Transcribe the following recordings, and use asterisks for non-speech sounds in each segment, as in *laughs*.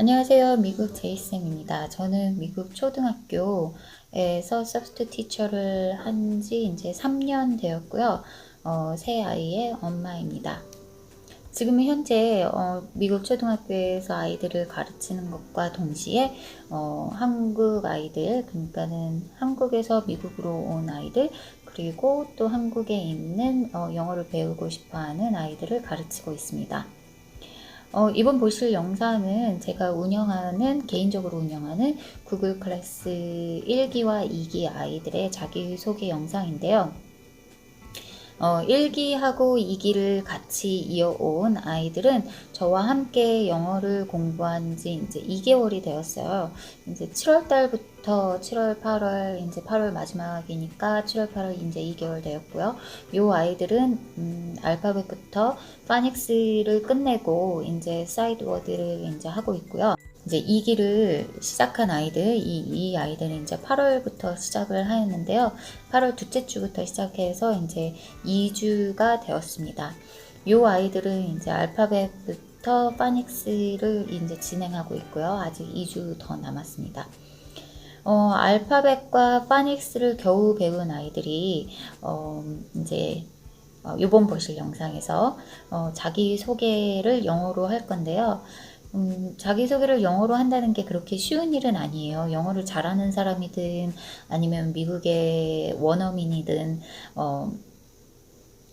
안녕하세요. 미국 제이쌤입니다. 저는 미국 초등학교에서 서브스트 티처를 한 지 이제 3년 되었고요. 어, 새 아이의 엄마입니다. 지금 현재 어, 미국 초등학교에서 아이들을 가르치는 것과 동시에 어, 한국 아이들, 그러니까는 한국에서 미국으로 온 아이들, 그리고 또 한국에 있는 어, 영어를 배우고 싶어 하는 아이들을 가르치고 있습니다. 어, 이번 보실 영상은 제가 운영하는, 개인적으로 운영하는 구글 클래스 1기와 2기 아이들의 자기소개 영상인데요. 어, 1기하고 2기를 같이 이어온 아이들은 저와 함께 영어를 공부한 지 이제 2개월이 되었어요. 이제 7월 달부터 7월, 8월, 이제 8월 마지막이니까 7월, 8월 이제 2개월 되었고요. 요 아이들은 음, 알파벳부터 파닉스를 끝내고 이제 사이드 워드를 이제 하고 있고요. 이제 2기를 시작한 아이들, 이, 이 아이들은 이제 8월부터 시작을 하였는데요. 8월 둘째 주부터 시작해서 이제 2주가 되었습니다. 요 아이들은 이제 알파벳부터 파닉스를 이제 진행하고 있고요. 아직 2주 더 남았습니다. 어, 알파벳과 파닉스를 겨우 배운 아이들이 어, 이제 어, 이번 보실 영상에서 어, 자기 소개를 영어로 할 건데요. 음, 자기소개를 영어로 한다는 게 그렇게 쉬운 일은 아니에요. 영어를 잘하는 사람이든 아니면 미국의 원어민이든 어,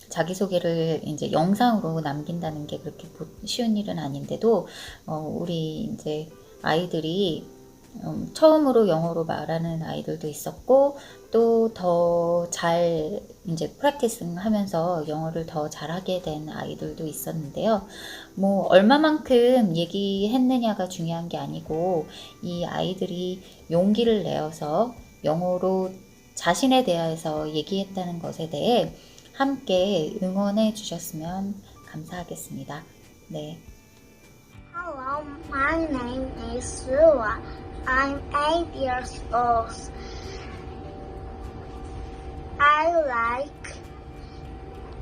자기소개를 이제 영상으로 남긴다는 게 그렇게 보- 쉬운 일은 아닌데도 어, 우리 이제 아이들이 음, 처음으로 영어로 말하는 아이들도 있었고 또 더 잘 이제 프랙티싱 하면서 영어를 더 잘하게 된 아이들도 있었는데요. 뭐 얼마만큼 얘기했느냐가 중요한 게 아니고 이 아이들이 용기를 내어서 영어로 자신에 대해서 얘기했다는 것에 대해 함께 응원해 주셨으면 감사하겠습니다. 네. Hello, my name is Sua. I'm eight years old. I like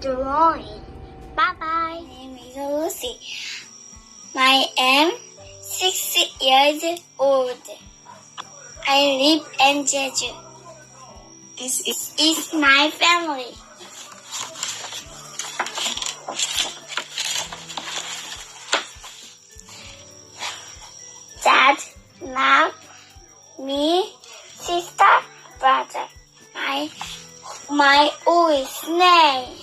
drawing. Bye bye. My name is Lucy. I am six years old. I live in Jeju. This is, is my family. Mom, me, sister, brother. My my always name.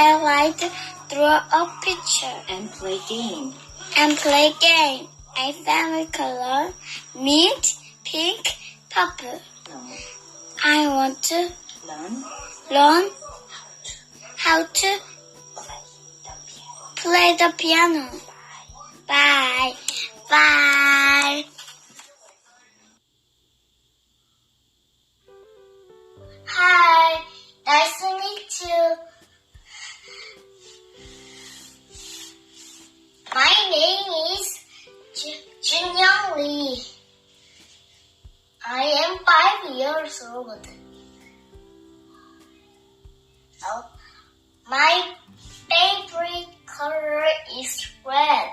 I like to draw a picture And play game. and play game. I family color mint, pink, purple. I want to Learn. learn how to play the piano. Bye. Bye. Hi. Nice to meet you. My name is Ju- Junyoung Lee. I am five years old. Oh, my favorite color is red.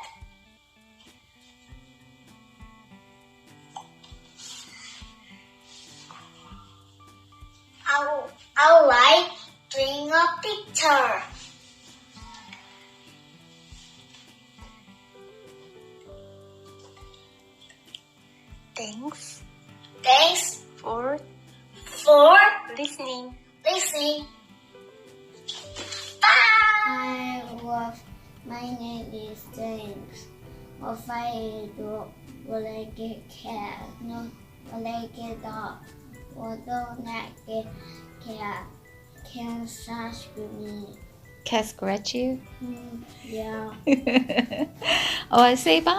I, I like drawing a picture. Thanks Thanks for for listening. listening. Bye. Well, my name is James. What I do? Will I get cat? No. Will I get dog? Will not get cat? Can scratch me? Can scratch you? Hmm, yeah. *laughs* oh, say bye.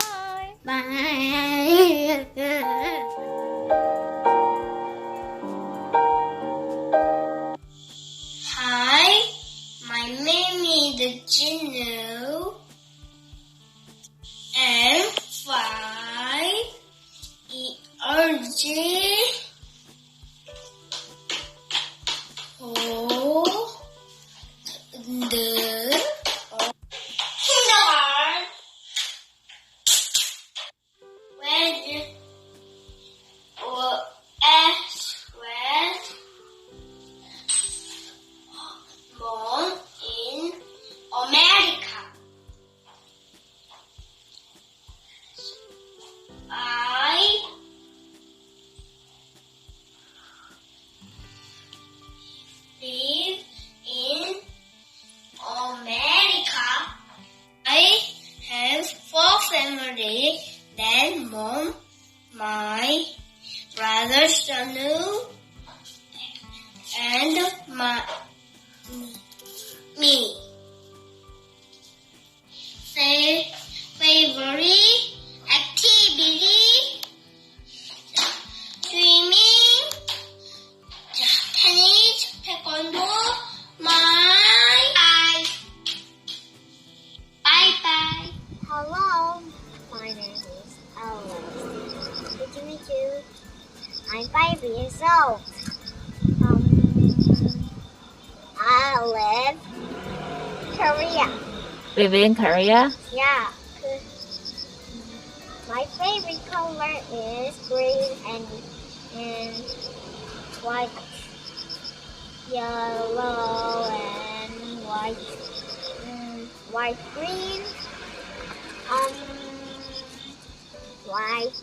Bye. Hi, my name is Jinu. Me. Favorite activity swimming, tennis, taekwondo, my bye. Bye bye. Hello, my name is Alice. Good to meet you. I'm five years old. Um, I live Korea. Live in Korea? Yeah. My favorite color is green and and white, yellow and white, mm, white green, um, white,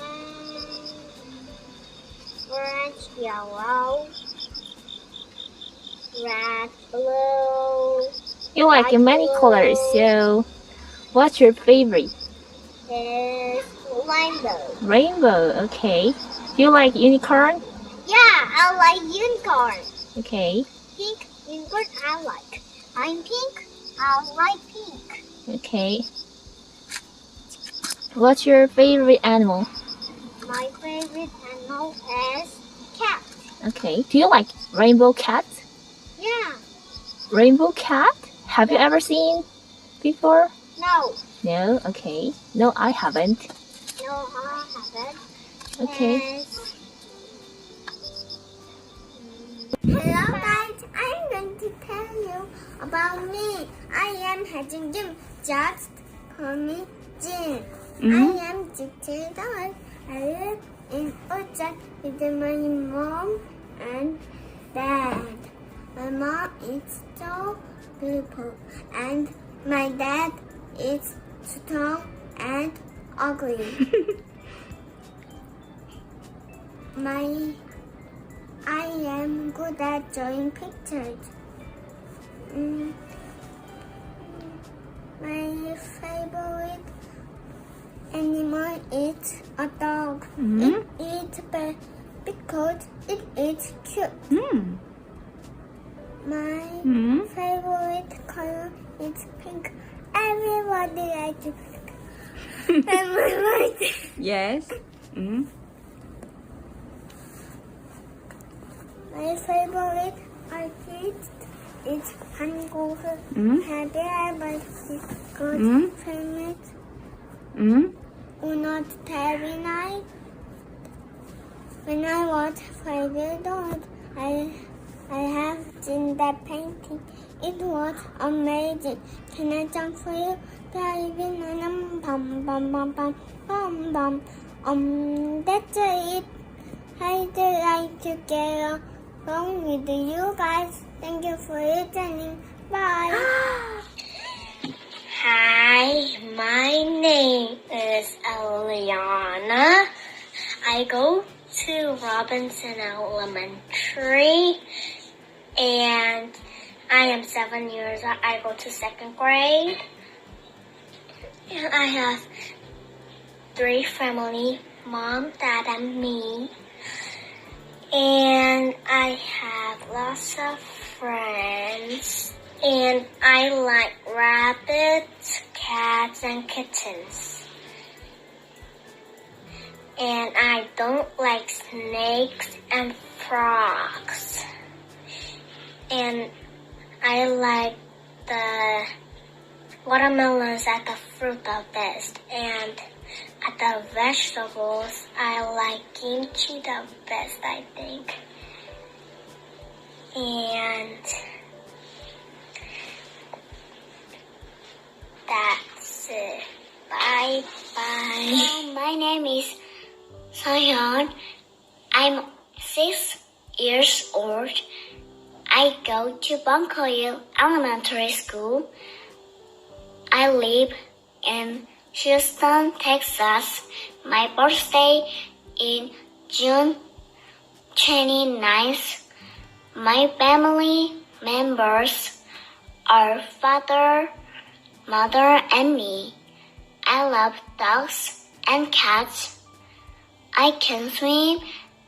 um, orange, yellow, red, blue. You like many colors, so what's your favorite? is rainbow. Rainbow, okay. Do you like unicorn? Yeah, I like unicorn. Okay, Pink unicorn I like. I'm pink. I like pink. okay. What's your favorite animal? My favorite animal is cat. Okay. Do you like rainbow cat? Yeah. Rainbow cat? Have you ever seen before? No. No? Okay. No, I haven't. No, I haven't. Okay. Hello guys, I'm going to tell you about me. I am Hajin Jim. Just call me Jin. Mhm. I am six years old. I live in Utah with my mom and dad. My mom is so beautiful and my dad is strong and ugly. *laughs* my I am good at drawing pictures. Mm. My favorite animal is a dog. Mhm. It eats be- because it is cute. Hmm. My Hmm. favorite color is pink. Everybody likes pink. *laughs* Everybody. Yes. Mm. My favorite artist is Van Gogh. Mm. Have you ever seen good Mm. famous Mm. Not Starry Night? When I was five years old, I I have seen that painting. It was amazing. Can I jump for you? On a bum bum bum bum bum bum. Um, that's it. I'd like to get along with you guys. Thank you for listening. Bye. *gasps* Hi, my name is Eliana. I go to Robinson Elementary and I am seven years old. I go to second grade. And I have three family, mom, dad, and me. And I have lots of friends. And I like rabbits, cats, and kittens. And I don't like snakes and frogs. And I like the watermelons at the fruit the best. And at the vegetables, I like kimchi the best, I think. And that's it. Bye bye. My name is Sayon. I'm six years old. I go to Bunkoil Elementary School. I live in Houston, Texas. My birthday in June 29th. My family members are father, mother, and me. I love dogs and cats. I can swim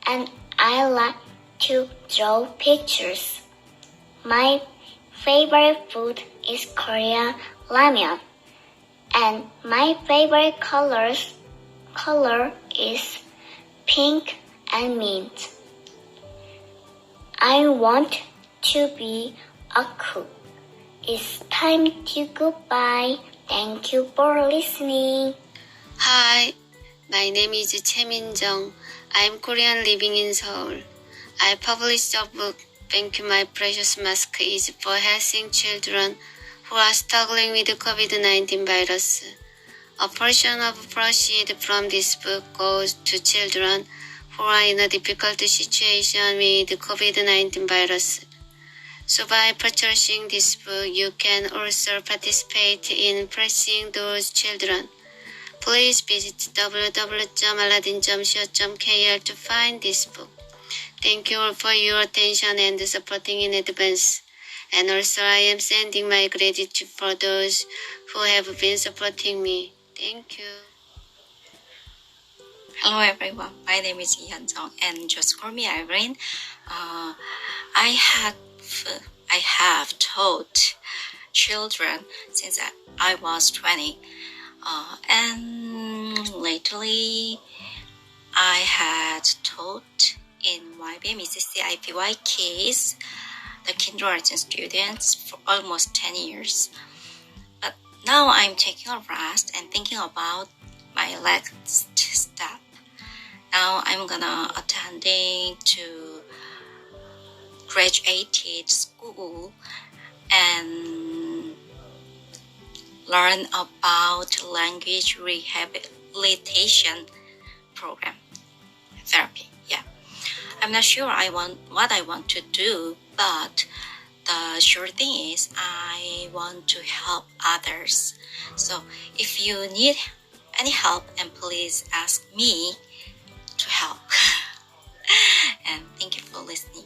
and I like to draw pictures. My favorite food is Korean ramen. And my favorite colors color is pink and mint. I want to be a cook. It's time to goodbye. Thank you for listening. Hi, my name is Choi Min-jung. I'm Korean living in Seoul. I published a book, Thank You My Precious Mask is for helping children who are struggling with COVID-19 virus. A portion of the proceeds from this book goes to children who are in a difficult situation with COVID-19 virus. So by purchasing this book, you can also participate in pressing those children. Please visit www.aladdin.co.kr to find this book. Thank you all for your attention and supporting in advance. And also I am sending my gratitude for those who have been supporting me. Thank you. Hello everyone, my name is Hyun Jung and just call me Irene. Uh, I have I have taught children since I, I was 20 uh, and lately I had taught YBM ECCIPY case, the kindergarten students for almost 10 years. But now I'm taking a rest and thinking about my next step. Now I'm gonna attending to graduated school and learn about language rehabilitation program therapy. I'm not sure I want what I want to do, but the sure thing is I want to help others. So if you need any help, and please ask me to help. *laughs* and thank you for listening.